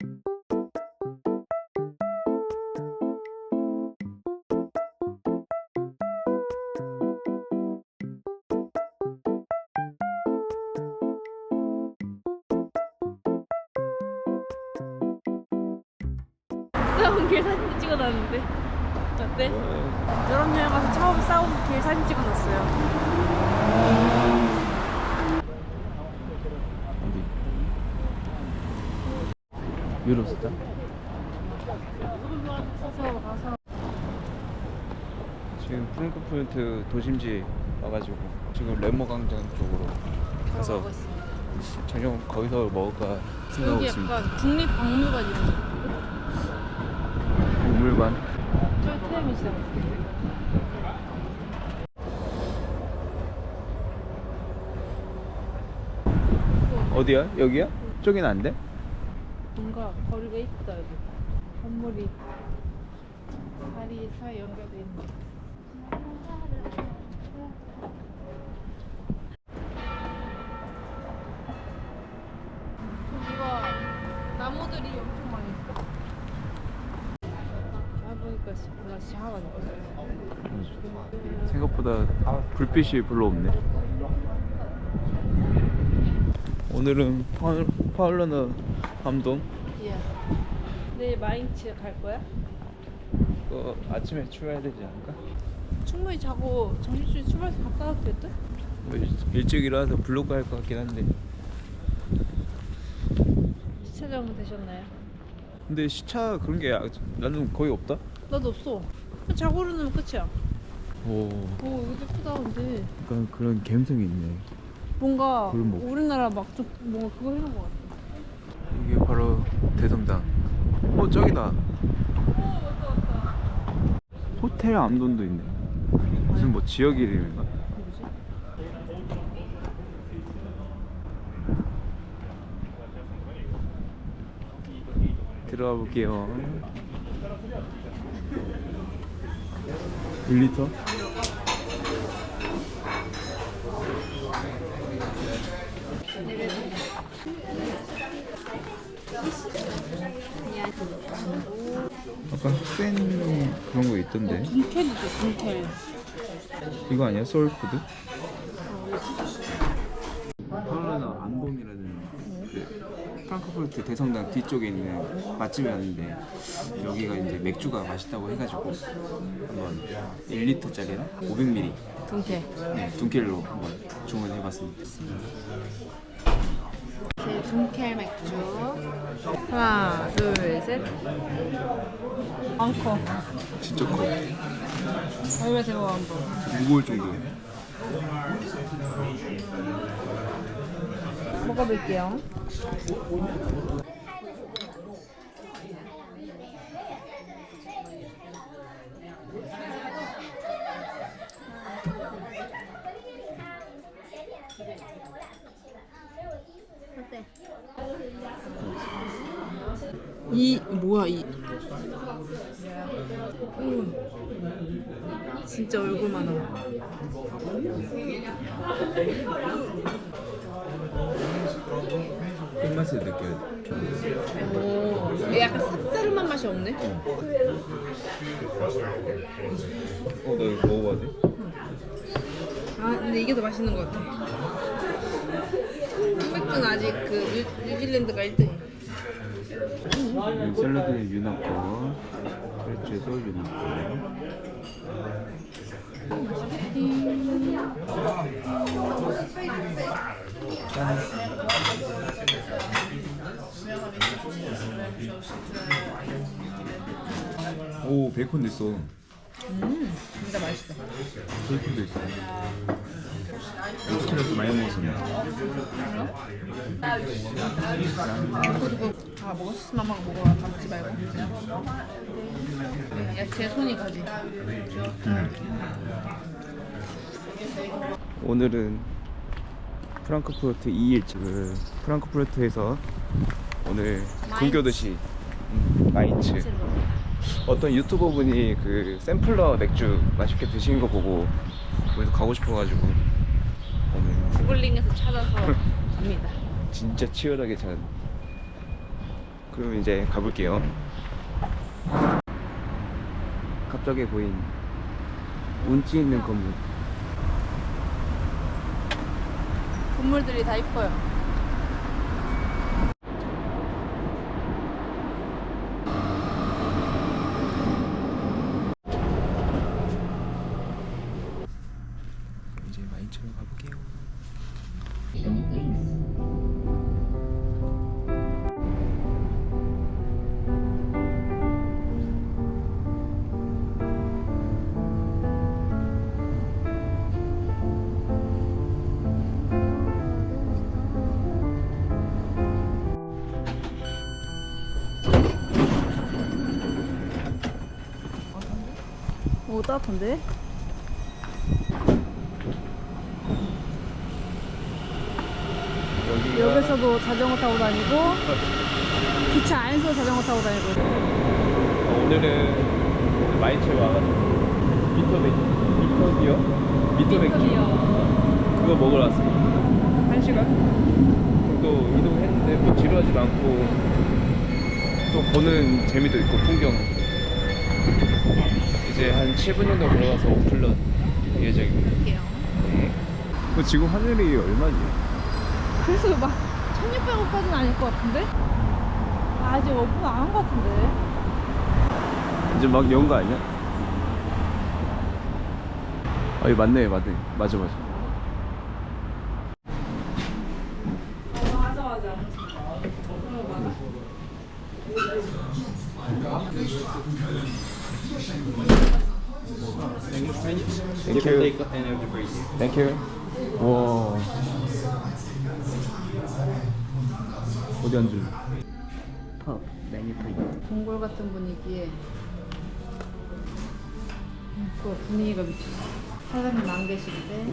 싸운 길 사진 찍어놨는데 어때? 유럽 여행 가서 처음 싸운 길 사진 찍어놨어요. 어디? 유로스타? 가서 지금 프랑크푸르트 도심지 와가지고 지금 레모 광장 쪽으로 가서 있습니다. 저녁 거기서 먹을까 생각하고 여기 있습니다. 약간 국립박물관 이런 거. 박물관. 저기 태양이 시작. 어디야? 여기야? 저긴 안 돼? 뭔가 거리가 있다 여기. 건물이 다리 사이 연결돼 있는. 시하거든. 생각보다 불빛이 별로 없네. 오늘은 파울, 파울러너 감동 예. 내일 마인츠 갈 거야? 어, 아침에 출발해야 되지 않을까? 충분히 자고 점심시간에 출발해서 갔다 와도 될 듯? 뭐 일- 일찍 일어나서 블로그 할 것 같긴 한데 주차장 되셨나요? 근데 시차 그런 게 아- 나는 거의 없다? 나도 없어. 그냥 자고 일어나면 끝이야. 오오 이거 예쁘다 근데 약간 그런 감성이 있네 뭔가. 우리나라 막 좀 뭔가 그거 해놓은 것 같아. 이게 바로 대성당 어 저기다 호텔 암돈도 있네 무슨 뭐 지역 이름인가? 들어가 볼게요 1리터? 아까 학생 그런 거 있던데 군텔이죠 군텔. 이거 아니야? 소울푸드? 파울라나 안돔이라는 그 프랑크푸르트 대성당 뒤쪽에 있는 맛집이 왔는데 여기가 이제 맥주가 맛있다고 해가지고 한번 1리터짜리랑 500ml 군텔. 네, 둔켈로 한번 주문해봤습니다. 제 군텔 맥주. 하나 둘 셋. 앙커. 진짜 커. 얼마 대박 한번. 무거울 정도. 먹어볼게요. 이 뭐야 이 음. 진짜 얼굴만 한 끝맛을 느껴야 돼. 오, 약간 쌉싸름한 맛이 없네. 어, 나 이거 먹어봐도 돼? 아, 근데 이게 더 맛있는 것 같아. 흑맥주는 아직 그 뉴, 뉴질랜드가 1등이야. 이 샐러드에 유나코, 프레츠도 유나코. 짠. 오 베이컨도 있어. 음, 진짜 맛있어. 베이컨도 있어. 스트레스 많이. 아, 먹었으면 막 먹어. 먹지 말고. 야채 손이 가지. 오늘은 프랑크푸르트 2일째 프랑크푸르트에서 오늘 근교도시 음, 마인츠 어떤 유튜버 분이 그 샘플러 맥주 맛있게 드시는 거 보고 거기서 가고 싶어가지고 구글링에서 찾아서 갑니다. 진짜 치열하게 잘 그럼 이제 가볼게요. 갑자기 보인 운치 있는 건물. 건물들이 다 이뻐요. 오 따뜻한데? 여기 여기서도 자전거 타고 다니고 기차 안에서 자전거 타고 다니고. 어, 오늘은 마인츠에 와가지고. 미터백 미터비어 미터백 그거 먹으러 왔습니다. 한 시간? 정도 이동했는데 뭐 지루하지도 않고 또 보는 재미도 있고 풍경 이제 한 7분 정도 걸어가서 오플런 예정입니다. 할게요. 네. 그 지금 하늘이 얼마지? 그래서 막 1600원까지는 아닐 것 같은데? 아, 아직 오픈 안 한 것 같은데 이제 막 연 거 아니야? 아, 이 맞네, 맞네. 맞아, 맞아. 맞아 맞아 Thank you. Thank you. 와. 어디 앉을래? 펍 메뉴 프린트 동굴 같은 분위기에 그 분위기가 미쳤어 사람이 만 계신데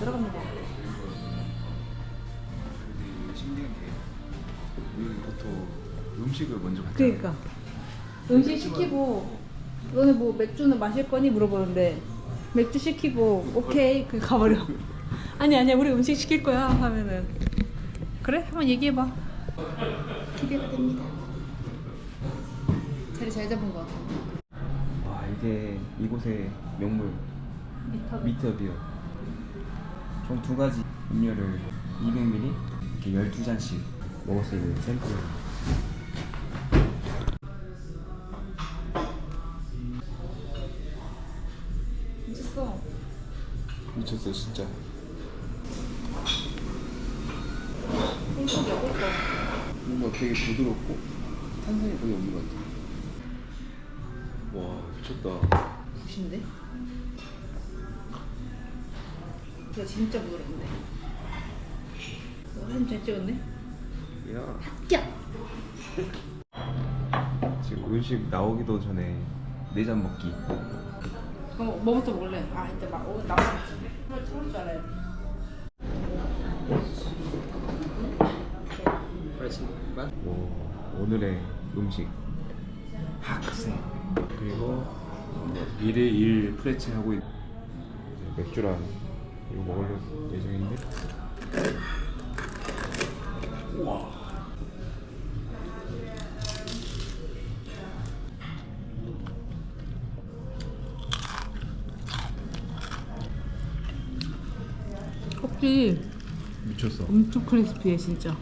들어갑니다. 신기한 게 여기 보통 음식을 먼저 받잖아. 그러니까. 음식 시키고 너네 뭐 맥주는 마실 거니? 물어보는데 맥주 시키고 오케이. 그 가버려. 아니 아니야. 우리 음식 시킬 거야 하면은. 그래? 한번 얘기해봐. 기대가 됩니다. 자리 잘 잡은 것 같아. 와 이게 이곳의 명물 미터비어. 총 두 가지 음료를 200ml 이렇게 12잔씩 먹을 수 있는 샘플. 미쳤어 미쳤어 진짜. 꿀꺽이야 꿀꺽 뭔가 되게 부드럽고 탄산이 거의 없는 것 같아. 와 미쳤다. 굿인데? 이거 진짜 부드럽네 어, 사진 잘 찍었네 야. 야! 지금 음식 나오기도 전에 네잔 먹기. 어, 뭐부터 먹을래? 아 이따 막 어, 나와 그걸 참을 줄 알아야 돼 오, 오늘의 음식 학생 그리고 뭐 미래 일 프레치 하고 있... 맥주랑 이거 먹을 예정인데? 우와. 커피 미쳤어. 엄청 크리스피해 진짜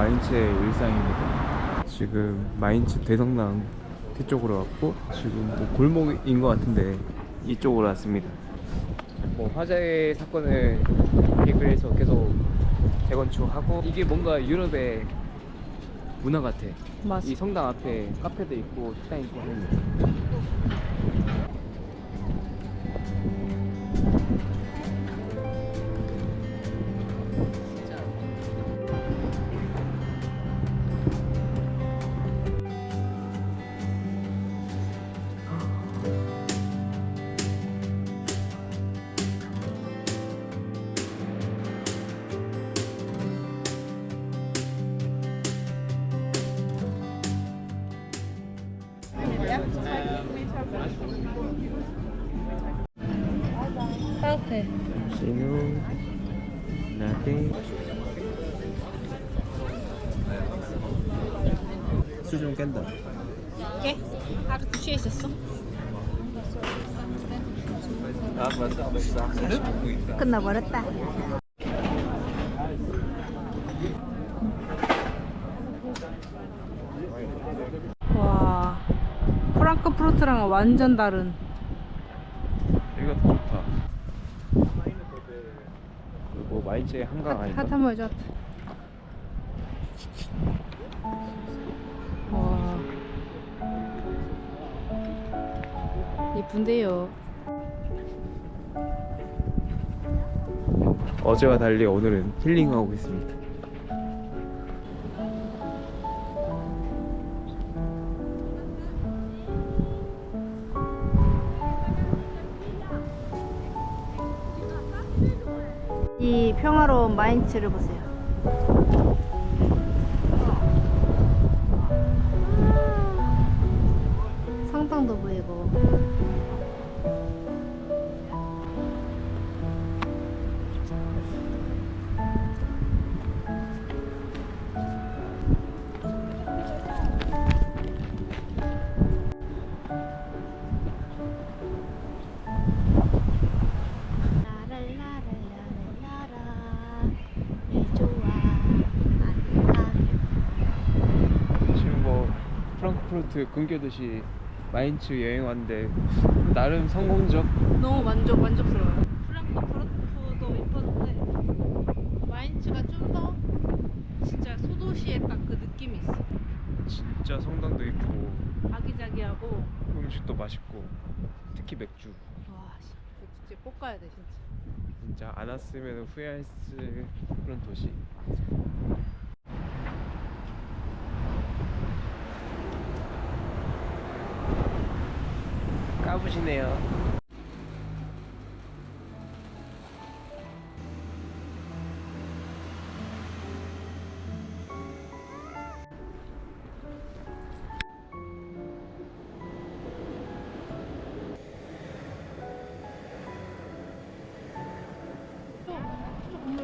마인츠의 일상입니다. 지금 마인츠 대성당 뒤쪽으로 왔고 지금 뭐 골목인 것 같은데 이쪽으로 왔습니다. 뭐 화재 사건을 계기로 해서 계속 재건축하고 이게 뭔가 유럽의 문화 같아. 맞아 이 성당 앞에 카페도 있고 식당 있고 하는 네. 시누 라떼 수중 깬다 예? 하루 2시에 있었어? 끝나버렸다. 와, 프랑크푸르트랑은 완전 다른. 여기가 더 좋다 뭐 마인츠의 한강 아닌가? 핫한 보여줘. 와, 이쁜데요. 어제와 달리 오늘은 힐링하고 있습니다 이 평화로운 마인츠를 보세요. 성당도 보이고. 프랑크푸르트 근교도시 마인츠 여행 왔는데 나름 성공적 너무 만족 만족스러워요. 프랑크푸르트도 이뻤는데 마인츠가 좀 더 진짜 소도시의 딱 그 느낌이 있어. 진짜 성당도 있고 아기자기하고 음식도 맛있고 특히 맥주 와, 씨, 진짜 꼭 가야 돼 진짜. 진짜 안 왔으면 후회할 그런 도시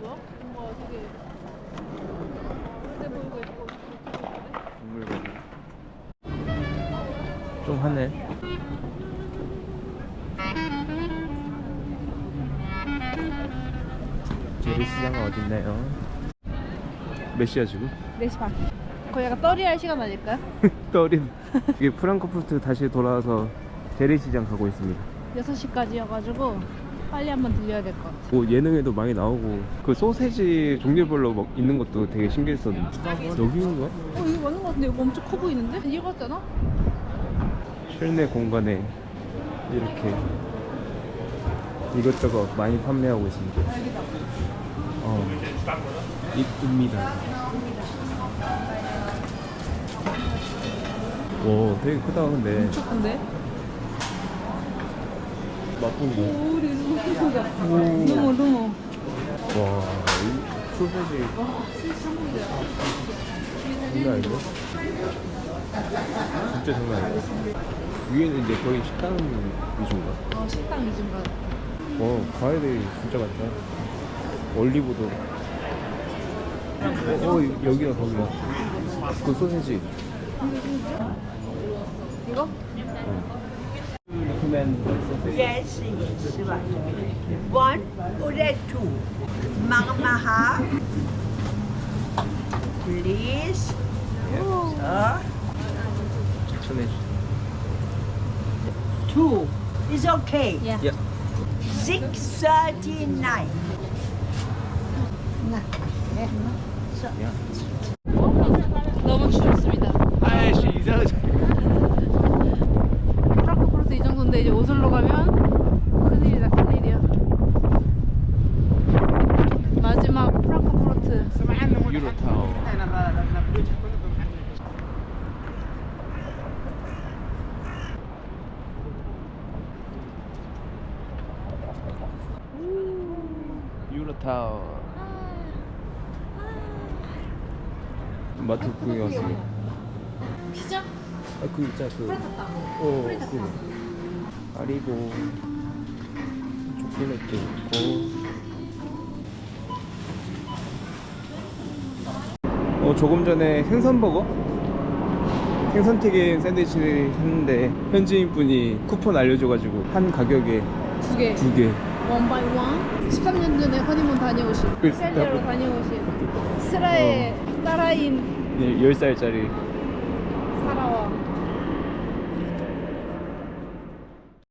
뭐야? 뭔가 되게 오래돼 보이고 좀 하네 재래시장은 어딨나요? 몇 시야 지금? 4시 반. 거의 약간 떨이할 시간 아닐까요? 떠린 이게 프랑크푸르트 다시 돌아와서 재래시장 가고 있습니다 6시까지여가지고 빨리 한번 들려야 될 것 같아. 뭐 예능에도 많이 나오고 그 소세지 종류별로 막 있는 것도 되게 신기했었는데 여기인가? 어, 이거 맞는 것 같은데? 이거 엄청 커 보이는데? 이거 같잖아? 실내 공간에 이렇게 이것저것 많이 판매하고 있습니다. 어, 이쁩니다. 오, 되게 크다 근데 엄청 큰데? 맛보고. 오, 우리. 오. 루모, 루모. 와, 이 소세지 와, 진짜 한국이다. 진짜 장난 아니야. 위에는 이제 거의 식당 위주인가? 어, 식당 위주인가? 어, 과일이 진짜 많다. 올리브도. 어, 여기가 거기야. 그 소세지. 이거? Yes, yes. One or two. Marmaha. Please. Sir. 추천해 Two is okay. 야. 야. Six thirty-nine. 야. 너무 추웠습니다. 아이씨, 이상하지. 마트 구경 왔습니다. 피자? 아, 그 있잖아, 그. 프레타타. 어, 프레타타. 그거. 아리고. 플랫도 있고 어 조금 전에 생선버거 생선튀김 샌드위치를 샀는데 현지인 분이 쿠폰 알려줘가지고 한 가격에 두 개. 두 개. 원 바이 원. 13년 전에 허니문 다녀오신. 그 셀리로 다녀오신. 스라의 사라인 네, 10살짜리. 사라와